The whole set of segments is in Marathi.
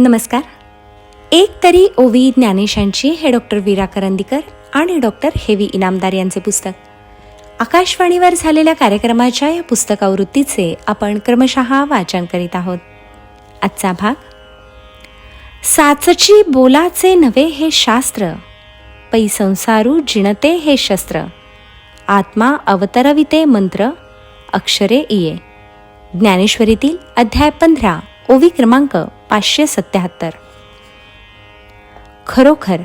नमस्कार. एक तरी ओवी ज्ञानेशांची हे डॉक्टर वीरा करंदीकर आणि डॉक्टर हेवी इनामदार यांचे पुस्तक. आकाशवाणीवर झालेल्या कार्यक्रमाच्या या पुस्तकावृत्तीचे आपण क्रमशः वाचन करीत आहोत. आजचा भाग साचची बोलाचे नव्हे हे शास्त्र पै संसारू जिणते हे शस्त्र आत्मा अवतरविते मंत्र अक्षरे इये. ज्ञानेश्वरीतील अध्याय पंधरा ओवी क्रमांक पाचशे सत्याहत्तर. खरोखर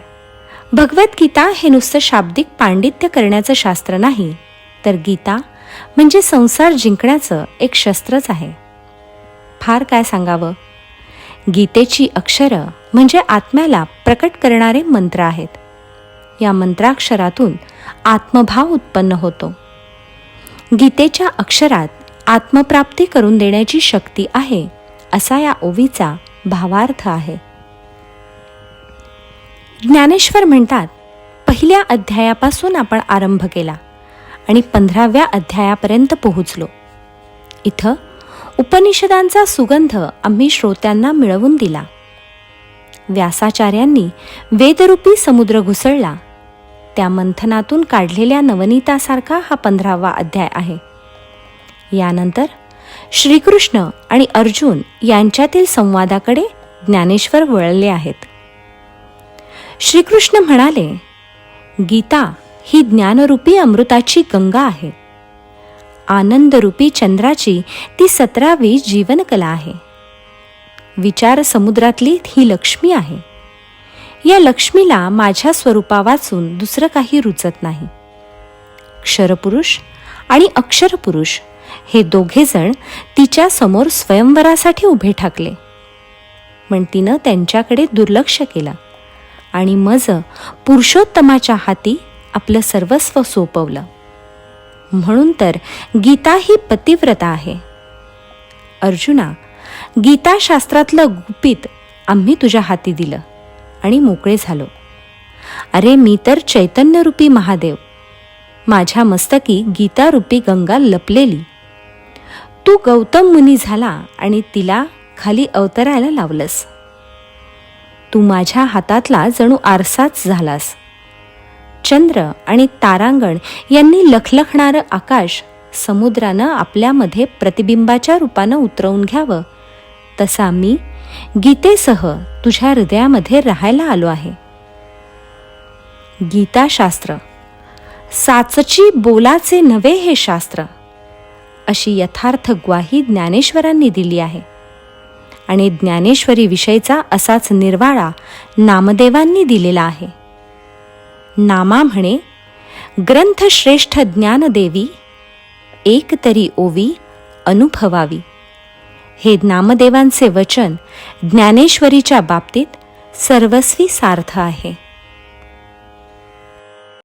भगवद्गीता हे नुसतं शाब्दिक पांडित्य करण्याचं शास्त्र नाही तर गीता म्हणजे संसार जिंकण्याचं एक शस्त्रच आहे. फार काय सांगावं? गीतेची अक्षरं म्हणजे आत्म्याला प्रकट करणारे मंत्र आहेत. या मंत्राक्षरातून आत्मभाव उत्पन्न होतो. गीतेच्या अक्षरात आत्मप्राप्ती करून देण्याची शक्ती आहे असा या ओवीचा भावार्थ आहे. ज्ञानेश्वर म्हणतात पहिल्या अध्यायापासून आपण आरंभ केला आणि पंधराव्या अध्यायापर्यंत पोहोचलो. इथं उपनिषदांचा सुगंध आम्ही श्रोत्यांना मिळवून दिला. व्यासाचार्यांनी वेदरूपी समुद्र घुसळला. त्या मंथनातून काढलेल्या नवनीतासारखा हा पंधरावा अध्याय आहे. यानंतर श्रीकृष्ण आणि अर्जुन यांच्यातील संवादाकडे ज्ञानेश्वर वळले आहेत. श्रीकृष्ण म्हणाले गीता ही ज्ञानरूपी अमृताची गंगा आहे. आनंदरूपी चंद्राची ती सतरावी जीवनकला आहे. विचार समुद्रातली ही लक्ष्मी आहे. या लक्ष्मीला माझ्या स्वरूपा वाचून दुसरं काही रुचत नाही. क्षरपुरुष आणि अक्षरपुरुष हे दोघेजण तिच्या समोर स्वयंवरासाठी उभे ठाकले. पण तिनं त्यांच्याकडे दुर्लक्ष केलं आणि मज पुरुषोत्तमाच्या हाती आपलं सर्वस्व सोपवलं. म्हणून तर गीता ही पतिव्रता आहे. अर्जुना गीताशास्त्रातलं गुपित आम्ही तुझ्या हाती दिलं आणि मोकळे झालो. अरे मी तर चैतन्यरूपी महादेव. माझ्या मस्तकी गीतारूपी गंगा लपलेली. तू गौतम मुनी झाला आणि तिला खाली अवतरायला लावलंस. तू माझ्या हातातला जणू आरसाच झालास. चंद्र आणि तारांगण यांनी लखलखणारं आकाश समुद्रानं आपल्यामध्ये प्रतिबिंबाच्या रूपानं उतरवून घ्यावं. तसा मी गीतेसह तुझ्या हृदयामध्ये राहायला आलो आहे. गीताशास्त्र. साचची बोलाचे नव्हे हे शास्त्र. अशी यथार्थ ग्वाही ज्ञानेश्वरांनी दिली आहे. आणि ज्ञानेश्वरी विषयीचा असाच निर्वाळा नामदेवांनी दिलेला आहे. नामा म्हणे ग्रंथश्रेष्ठ ज्ञानदेवी एक तरी ओवी अनुभवावी. हे नामदेवांचे वचन ज्ञानेश्वरीच्या बाबतीत सर्वस्वी सार्थ आहे.